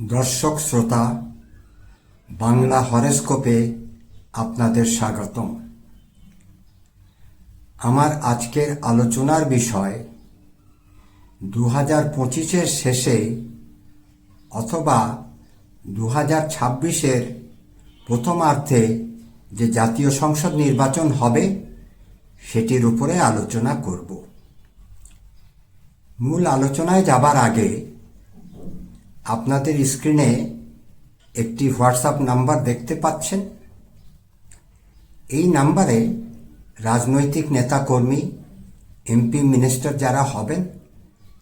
দর্শক শ্রোতা, বাংলা হরেস্কোপে আপনাদের স্বাগতম। আমার আজকের আলোচনার বিষয় দু হাজার পঁচিশের শেষে অথবা দু হাজার ছাব্বিশের প্রথমার্ধে যে জাতীয় সংসদ নির্বাচন হবে, সেটির উপরে আলোচনা করব। মূল আলোচনায় যাবার আগে আপনাদের স্ক্রিনে একটি হোয়াটসঅ্যাপ নাম্বার দেখতে পাচ্ছেন। এই নাম্বারে রাজনৈতিক নেতাকর্মী এমপি মিনিস্টার যারা হবেন,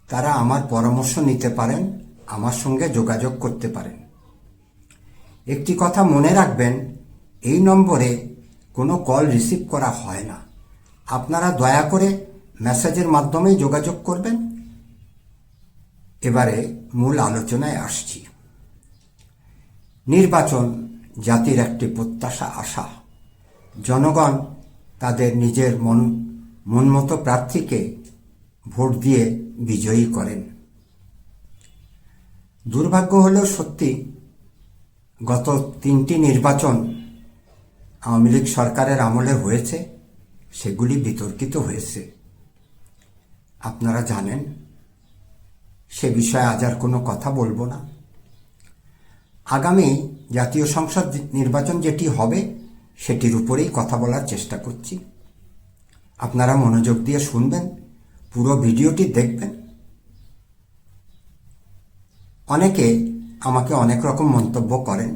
তারা আমার পরামর্শ নিতে পারেন, আমার সঙ্গে যোগাযোগ করতে পারেন। একটি কথা মনে রাখবেন, এই নম্বরে কোনো কল রিসিভ করা হয় না। আপনারা দয়া করে মেসেজের মাধ্যমেই যোগাযোগ করবেন। এবারে মূল আলোচনায় আসছি। নির্বাচন জাতির একটি প্রত্যাশা আশা। জনগণ তাদের নিজের মন, মনমতো প্রার্থীকে ভোট দিয়ে বিজয়ী করেন। দুর্ভাগ্য হলেও সত্যি, গত তিনটি নির্বাচন আওয়ামী লীগ সরকারের আমলে হয়েছে, সেগুলি বিতর্কিত হয়েছে। আপনারা জানেন সে বিষয়ে আজ আর কোনো কথা বলব না। আগামী জাতীয় সংসদ নির্বাচন যেটি হবে, সেটির উপরেই কথা বলার চেষ্টা করছি। আপনারা মনোযোগ দিয়ে শুনবেন, পুরো ভিডিওটি দেখবেন। অনেকে আমাকে অনেক রকম মন্তব্য করেন।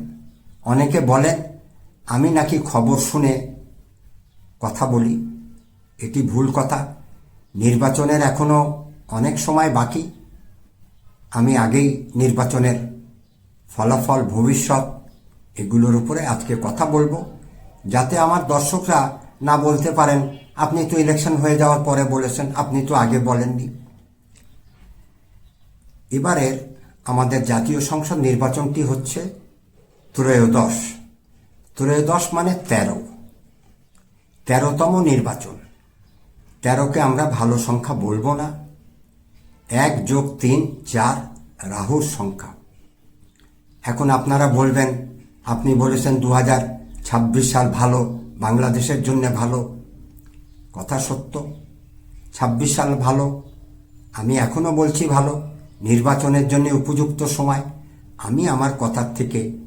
অনেকে বলেন, আমি নাকি খবর শুনে কথা বলি। এটি ভুল কথা। নির্বাচনের এখনও অনেক সময় বাকি। আমি আগেই নির্বাচনের ফলাফল, ভবিষ্যৎ এগুলোর উপরে আজকে কথা বলব, যাতে আমার দর্শকরা না বলতে পারেন, আপনি তো ইলেকশন হয়ে যাওয়ার পরে বলেছেন, আপনি তো আগে বলেননি। এবারের আমাদের জাতীয় সংসদ নির্বাচনটি হচ্ছে ত্রয়োদশ। ত্রয়োদশ মানে তেরো। তেরোতম নির্বাচন। তেরোকে আমরা ভালো সংখ্যা বলব না। এক যোগ তিন, চার, রাহুর সংখ্যা। এখন আপনারা বলবেন, আপনি বলেছেন দু হাজার ছাব্বিশ সাল ভালো, বাংলাদেশের জন্য ভালো। কথা সত্য। ছাব্বিশ সাল ভালো, আমি এখনও বলছি ভালো, নির্বাচনের জন্য উপযুক্ত সময়। আমি আমার কথার থেকে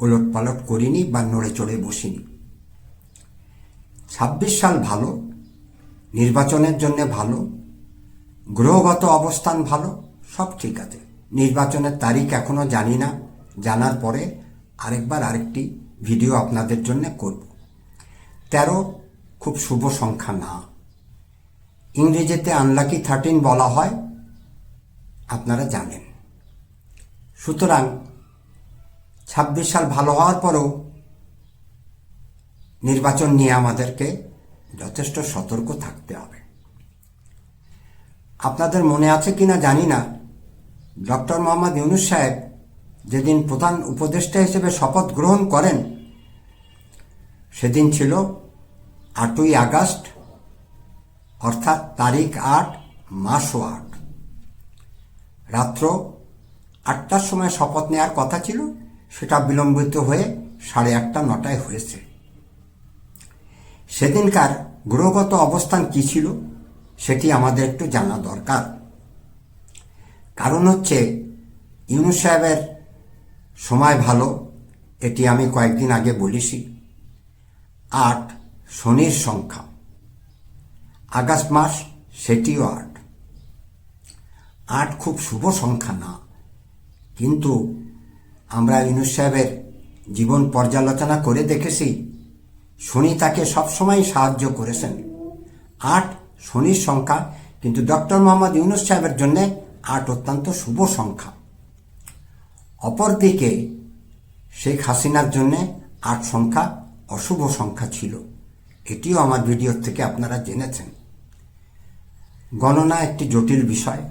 ওলট পালট করিনি বা নড়ে চড়ে বসিনি। ছাব্বিশ সাল ভালো, নির্বাচনের জন্য ভালো গ্রহগত অবস্থান ভালো? সব ঠিক আছে। নির্বাচনের তারিখ এখনও জানি না। জানার পরে আরেকবার আরেকটি ভিডিও আপনাদের জন্য করব। তেরো, খুব শুভ সংখ্যা না। ইংরেজিতে আনলাকি থার্টিন বলা হয়। আপনারা জানেন। সুতরাং ছাব্বিশ সাল ভালো হওয়ার পরেও নির্বাচন নিয়ে আমাদেরকে যথেষ্ট সতর্ক থাকতে হবে। আপনাদের মনে আছে কিনা জানি না। ডক্টর মোহাম্মদ ইউনুস সাহেব যেদিন প্রধান উপদেষ্টা হিসেবে শপথ গ্রহণ করেন, সেদিন ছিল আটই আগস্ট, অর্থাৎ তারিখ আট, মাসও আট। রাত্র আটটার সময় শপথ নেওয়ার কথা ছিল, সেটা বিলম্বিত হয়ে সাড়ে আটটা, নটায় হয়েছে। সেদিনকার গ্রহগত অবস্থান কী ছিল? সেটি আমাদের একটু জানা দরকার। কারণ হচ্ছে, ইউনুস সাহেবের সময় ভালো, এটি আমি কয়েকদিন আগে বলেছি। আট, শনির সংখ্যা। আগস্ট মাস, সেটিও আট। আট খুব শুভ সংখ্যা না, কিন্তু আমরা ইউনুস সাহেবের জীবন পর্যালোচনা করে দেখেছি, শনি তাকে সবসময় সাহায্য করেছেন। আট শনির সংখ্যা, কিন্তু ডক্টর মোহাম্মদ ইউনুস সাহেবের জন্য আট অত্যন্ত শুভ সংখ্যা। অপরদিকে, শেখ হাসিনার জন্য আট সংখ্যা অশুভ সংখ্যা ছিল। এটিও আমার ভিডিওর থেকে আপনারা জেনেছেন। গণনা একটি জটিল বিষয়।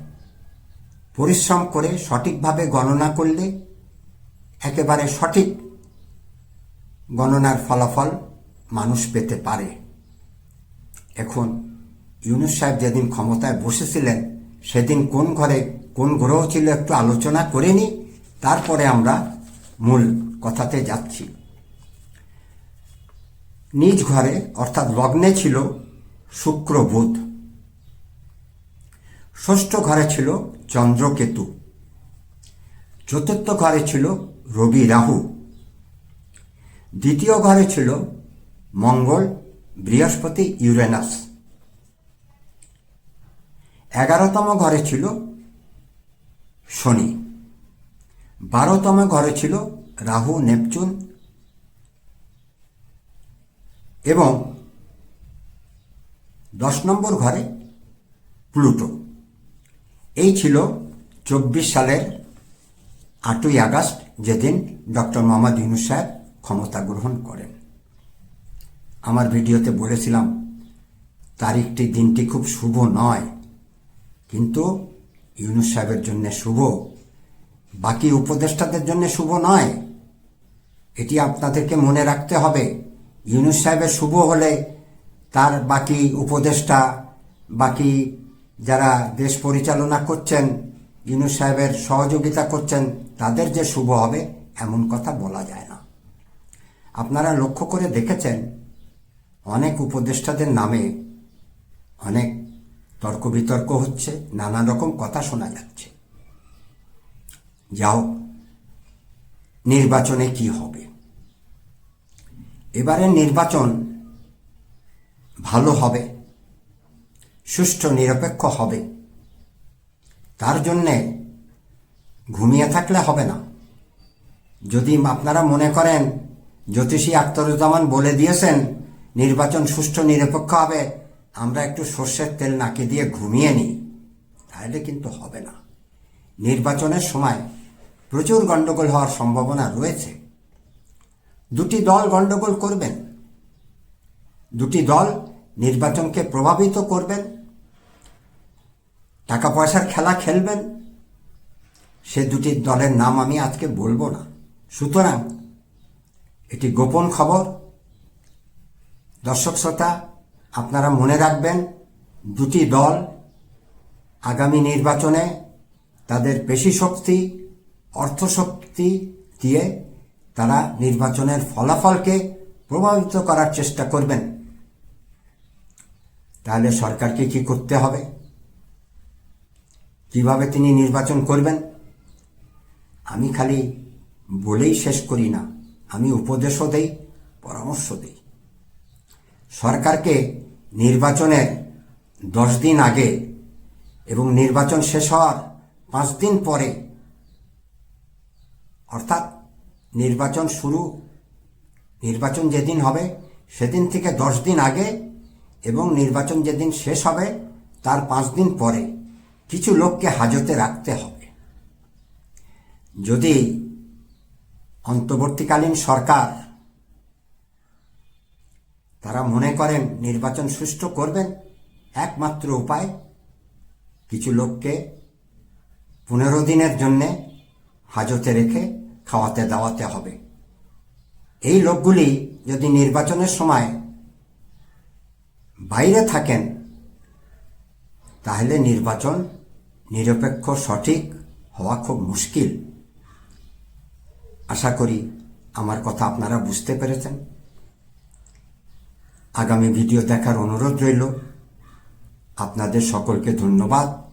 পরিশ্রম করে সঠিকভাবে গণনা করলে একেবারে সঠিক গণনার ফলাফল মানুষ পেতে পারে। এখন ইউনুস সাহেব যেদিন ক্ষমতায় বসেছিলেন, সেদিন কোন ঘরে, কোন গ্রহ ছিল একটু আলোচনা করে নি, তারপরে আমরা মূল কথাতে যাচ্ছি। নিজ ঘরে, অর্থাৎ লগ্নে ছিল শুক্র বুধ। ষষ্ঠ ঘরে ছিল চন্দ্রকেতু। চতুর্থ ঘরে ছিল রবি রাহু। দ্বিতীয় ঘরে ছিল মঙ্গল, বৃহস্পতি, ইউরেনাস। এগারোতম ঘরে ছিল শনি। বারোতম ঘরে ছিল রাহু, নেপচুন এবং দশ নম্বর ঘরে প্লুটো। এই ছিল চব্বিশ সালের আটই আগস্ট, যেদিন ডক্টর মোহাম্মদ ইউনুস সাহেব ক্ষমতা গ্রহণ করেন। আমার ভিডিওতে বলেছিলাম, তারিখটি দিনটি খুব শুভ নয়। কিন্তু ইউনুস সাহেবের জন্য শুভ, বাকি উপদেষ্টাদের জন্য শুভ নয়। এটি আপনাদেরকে মনে রাখতে হবে। ইউনুস সাহেবের শুভ হলে তার বাকি উপদেষ্টা, বাকি যারা দেশ পরিচালনা করছেন, ইউনুস সাহেবের সহযোগিতা করছেন, তাদের যে শুভ হবে এমন কথা বলা যায় না। আপনারা লক্ষ্য করে দেখেছেন, অনেক উপদেষ্টাদের নামে, অনেক তর্ক বিতর্ক হচ্ছে নানা রকম কথা শোনা যাচ্ছে। যাও, নির্বাচনে কি হবে? এবারে নির্বাচন ভালো হবে, সুষ্ঠু, নিরপেক্ষ হবে। তার জন্যে ঘুমিয়ে থাকলে হবে না। যদি আপনারা মনে করেন, জ্যোতিষী আক্তরুজ্জামান বলে দিয়েছেন, নির্বাচন সুষ্ঠু, নিরপেক্ষ হবে আমরা একটু সর্ষের তেল নাকে দিয়ে ঘুমিয়ে নিই। তাহলে কিন্তু হবে না। নির্বাচনের সময় প্রচুর গণ্ডগোল হওয়ার সম্ভাবনা রয়েছে। দুটি দল গণ্ডগোল করবেন। দুটি দল নির্বাচনকে প্রভাবিত করবেন। টাকা পয়সার খেলা খেলবেন। সে দুটি দলের নাম আমি আজকে বলব না। সুতরাং এটি গোপন খবর। দর্শক শ্রোতা আপনারা মনে রাখবেন, দুটি দল আগামী নির্বাচনে তাদের পেশি শক্তি অর্থশক্তি দিয়ে তারা নির্বাচনের ফলাফলকে প্রভাবিত করার চেষ্টা করবেন। তাহলে সরকারকে কি করতে হবে? কীভাবে তিনি নির্বাচন করবেন? আমি খালি বলেই শেষ করি না, আমি উপদেশও দেই, পরামর্শ দেই। সরকারকে নির্বাচনের দশ দিন আগে এবং নির্বাচন শেষ হওয়ার পাঁচ দিন পরে, অর্থাৎ নির্বাচন শুরু, নির্বাচন যেদিন হবে সেদিন থেকে দশ দিন আগে এবং নির্বাচন যেদিন শেষ হবে তার পাঁচ দিন পরে কিছু লোককে হাজতে রাখতে হবে। যদি অন্তর্বর্তীকালীন সরকার তারা মনে করেন নির্বাচন সুষ্ঠু করবেন। একমাত্র উপায়, কিছু লোককে পনেরো দিনের জন্যে হাজতে রেখে খাওয়াতে দাওয়াতে হবে। এই লোকগুলি যদি নির্বাচনের সময় বাইরে থাকেন, তাহলে নির্বাচন নিরপেক্ষ, সঠিক হওয়া খুব মুশকিল। আশা করি আমার কথা আপনারা বুঝতে পেরেছেন। আগামী ভিডিও দেখার অনুরোধ রইল। আপনাদের সকলকে ধন্যবাদ।